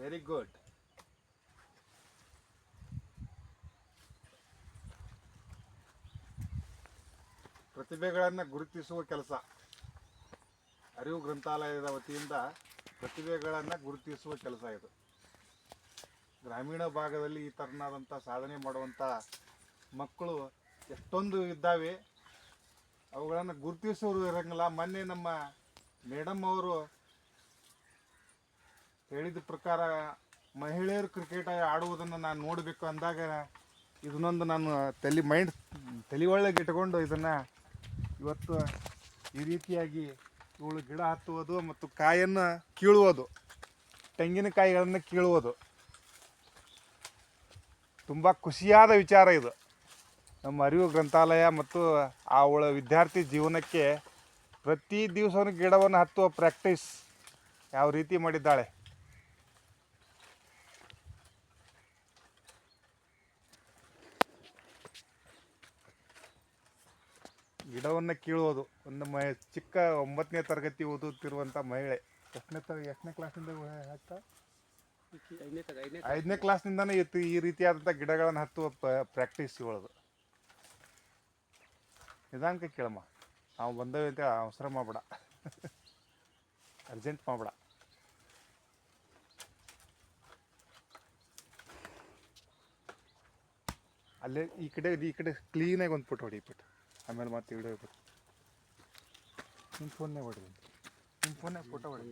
Very good ಪ್ರತಿಭೆಗಳನ್ನು ಗುರುತಿಸುವ ಕೆಲಸ. ಅರಿವು ಗ್ರಂಥಾಲಯದ ವತಿಯಿಂದ ಪ್ರತಿಭೆಗಳನ್ನು ಗುರುತಿಸುವ ಕೆಲಸ ಇದು. ಗ್ರಾಮೀಣ ಭಾಗದಲ್ಲಿ ಈ ಥರನಾದಂಥ ಸಾಧನೆ ಮಾಡುವಂಥ ಮಕ್ಕಳು ಎಷ್ಟೊಂದು ಇದ್ದಾವೆ. ಅವುಗಳನ್ನು ಗುರುತಿಸೋರು ಇರೋಂಗಿಲ್ಲ. ಮೊನ್ನೆ ನಮ್ಮ ಮೇಡಮ್ ಅವರು ಹೇಳಿದ ಪ್ರಕಾರ ಮಹಿಳೆಯರು ಕ್ರಿಕೆಟ್ ಆಡುವುದನ್ನು ನಾನು ನೋಡಬೇಕು ಅಂದಾಗ ಇದನ್ನೊಂದು ನಾನು ತಲೆ ಮೈಂಡ್ ತಲೆ ಒಳಗೆ ಇಟ್ಕೊಂಡು ಇದನ್ನು ಇವತ್ತು ಈ ರೀತಿಯಾಗಿ ಇವಳು ಗಿಡ ಹತ್ತುವುದು ಮತ್ತು ಕಾಯನ್ನು ಕೀಳುವುದು ತೆಂಗಿನಕಾಯಿಗಳನ್ನು ಕೀಳುವುದು. ತುಂಬ ಖುಷಿಯಾದ ವಿಚಾರ ಇದು. ನಮ್ಮ ಅರಿವು ಗ್ರಂಥಾಲಯ ಮತ್ತು ಅವಳ ವಿದ್ಯಾರ್ಥಿ ಜೀವನಕ್ಕೆ ಪ್ರತಿ ದಿವಸವೂ ಗಿಡವನ್ನು ಹತ್ತುವ ಪ್ರಾಕ್ಟೀಸ್ ಯಾವ ರೀತಿ ಮಾಡಿದ್ದಾಳೆ. ಗಿಡವನ್ನು ಕೀಳೋದು ಒಂದು ಮ ಚಿಕ್ಕ ಒಂಬತ್ತನೇ ತರಗತಿ ಓದುತ್ತಿರುವಂಥ ಮಹಿಳೆ. ಎಷ್ಟನೇ ತರ ಎಷ್ಟನೇ ಕ್ಲಾಸಿಂದ ಹಾಕ್ತಾ? ಐದನೇ ಕ್ಲಾಸ್ನಿಂದನೇ ಇತ್ತು ಈ ರೀತಿಯಾದಂಥ ಗಿಡಗಳನ್ನು ಹತ್ತುವ ಪ್ರಾಕ್ಟೀಸ್ ಇವಳದು. ನಿಧಾನಕ್ಕೆ ಕೇಳಮ್ಮ. ನಾವು ಬಂದೇವೆ ಅಂತ ಅವಸರ ಮಾಡಬೇಡ. ಅರ್ಜೆಂಟ್ ಮಾಡಬೇಡ. ಅಲ್ಲೇ ಈ ಕಡೆ ಈ ಕಡೆ ಕ್ಲೀನಾಗಿ ಒಂದು ಫೋಟೋ ಹೊಡಿಬಿಟ್ಟು ಆಮೇಲೆ ಮತ್ತೆ ವಿಡಿಯೋ ಬಿಟ್ಟು ನಿಮ್ಮ ಫೋನ್ನೇ ಹೊಡಿ ನಿಮ್ಮ ಫೋನ್ನಾಗ ಫೋಟೋ ಹೊಡಿ.